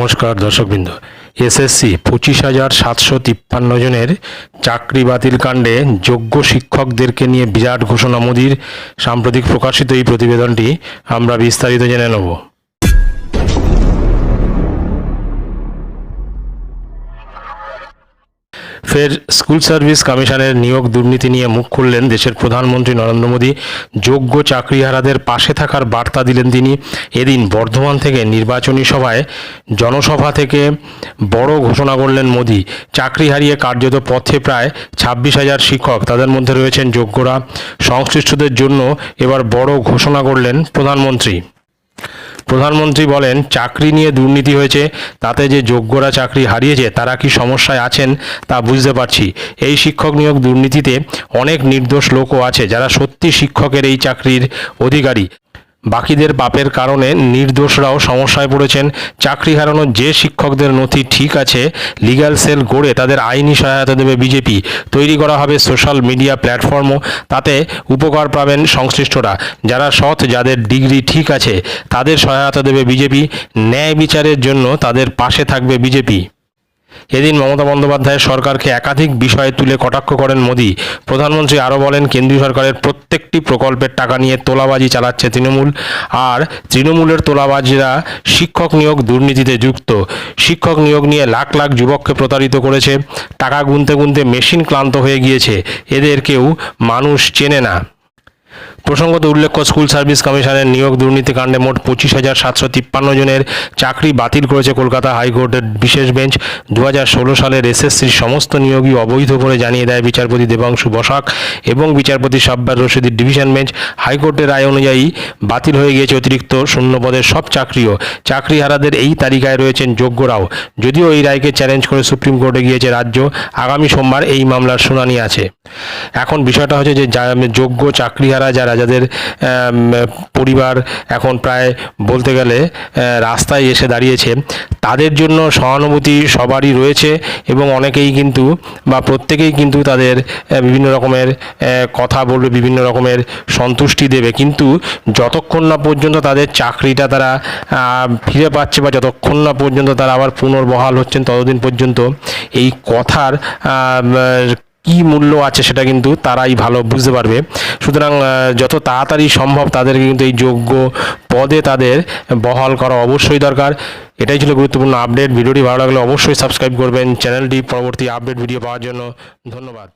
নমস্কার দর্শকবৃন্দ। এসএসসি পঁচিশ হাজার সাতশো তিপ্পান্ন জনের চাকরি বাতিল কাণ্ডে যোগ্য শিক্ষকদেরকে নিয়ে বিরাট ঘোষণা মোদির। সাম্প্রতিক প্রকাশিত এই প্রতিবেদনটি আমরা বিস্তারিত জেনে নেব। ফের স্কুল সার্ভিস কমিশনের নিয়োগ দুর্নীতি নিয়ে মুখ খুললেন দেশের প্রধানমন্ত্রী নরেন্দ্র মোদী। যোগ্য চাকরিহারাদের পাশে থাকার বার্তা দিলেন তিনি। এদিন বর্ধমান থেকে নির্বাচনী সভায় জনসভা থেকে বড় ঘোষণা করলেন মোদী। চাকরি হারিয়ে কার্যত পথে প্রায় ছাব্বিশ হাজার শিক্ষক। তাদের মধ্যে রয়েছেন যোগ্যরা। সংশ্লিষ্টদের জন্য এবার বড় ঘোষণা করলেন প্রধানমন্ত্রী। প্রধানমন্ত্রী বলেন, চাকরি নিয়ে দুর্নীতি হয়েছে, তাতে যে যোগ্যরা চাকরি হারিয়েছে, তারা কি সমস্যায় আছেন তা বুঝতে পারছি। এই শিক্ষক নিয়োগ দুর্নীতিতে অনেক নির্দোষ লোকও আছে যারা সত্যি শিক্ষকের এই চাকরির অধিকারী। বাকিদের পাপের কারণে নির্দোষরাও সমস্যায় পড়েছেন। চাকরি হারানোর যে শিক্ষকদের নথি ঠিক আছে লিগ্যাল সেল গড়ে তাদের আইনি সহায়তা দেবে বিজেপি। তৈরি করা হবে সোশ্যাল মিডিয়া প্ল্যাটফর্মও, তাতে উপকার পাবেন সংশ্লিষ্টরা। যারা সৎ, যাদের ডিগ্রি ঠিক আছে, তাদের সহায়তা দেবে বিজেপি। ন্যায় বিচারের জন্য তাদের পাশে থাকবে বিজেপি। এদিন মমতা বন্দ্যোপাধ্যায় সরকারকে একাধিক বিষয়ে তুলে কটাক্ষ করেন মোদী। প্রধানমন্ত্রী আরও বলেন, কেন্দ্রীয় সরকারের প্রত্যেকটি প্রকল্পের টাকা নিয়ে তোলাবাজি চালাচ্ছে তৃণমূল, আর তৃণমূলের তোলাবাজিরা শিক্ষক নিয়োগ দুর্নীতিতে যুক্ত। শিক্ষক নিয়োগ নিয়ে লাখ লাখ যুবককে প্রতারিত করেছে। টাকা গুনতে গুনতে মেশিন ক্লান্ত হয়ে গিয়েছে। এদের কেউ মানুষ চেনে না। প্রসঙ্গত উল্লেখ্য, স্কুল সার্ভিস কমিশনের নিয়োগ দুর্নীতি কাণ্ডে মোট পঁচিশ হাজার সাতশো তিপ্পান্ন জনের চাকরি বাতিল করেছে কলকাতা হাইকোর্টের বিশেষ বেঞ্চ। দু হাজার ষোলো সালের এসএসসির সমস্ত নিয়োগই অবৈধ বলে জানিয়ে দেয় বিচারপতি দেবাংশু বসাক এবং বিচারপতি সাব্বার রশিদির ডিভিশন বেঞ্চ। হাইকোর্টের রায় অনুযায়ী বাতিল হয়ে গিয়েছে অতিরিক্ত শূন্য পদের সব চাকরিও। চাকরিহারাদের এই তালিকায় রয়েছেন যোগ্যরাও। যদিও এই রায়কে চ্যালেঞ্জ করে সুপ্রিম কোর্টে গিয়েছে রাজ্য। আগামী সোমবার এই মামলার শুনানি আছে। এখন বিষয়টা হচ্ছে যে যা- যোগ্য চাকরিহারা যারা যাদের পরিবার এখন প্রায় বলতে গেলে রাস্তায় এসে দাঁড়িয়েছে। তাদের জন্য সহানুভূতি সবারই রয়েছে এবং অনেকেই কিন্তু বা প্রত্যেকেই কিন্তু তাদের বিভিন্ন রকমের কথা বলবে, বিভিন্ন রকমের সন্তুষ্টি দেবে। কিন্তু যতক্ষণ না পর্যন্ত তাদের চাকরিটা তারা ফিরে পাচ্ছে বা যতক্ষণ না পর্যন্ত তারা আবার পুনর্বহাল হচ্ছেন, ততদিন পর্যন্ত এই কথার কি মূল্য আছে সেটা কিন্তু তারাই ভালো বুঝতে পারবে। সুতরাং যত তাড়াতাড়ি সম্ভব তাদেরকে কিন্তু এই যোগ্য পদে তাদের বহাল করা অবশ্যই দরকার। এটাই ছিল গুরুত্বপূর্ণ আপডেট। ভিডিওটি ভালো লাগলে অবশ্যই সাবস্ক্রাইব করবেন। চ্যানেলটি পরবর্তী আপডেট ভিডিও পাওয়ার জন্য ধন্যবাদ।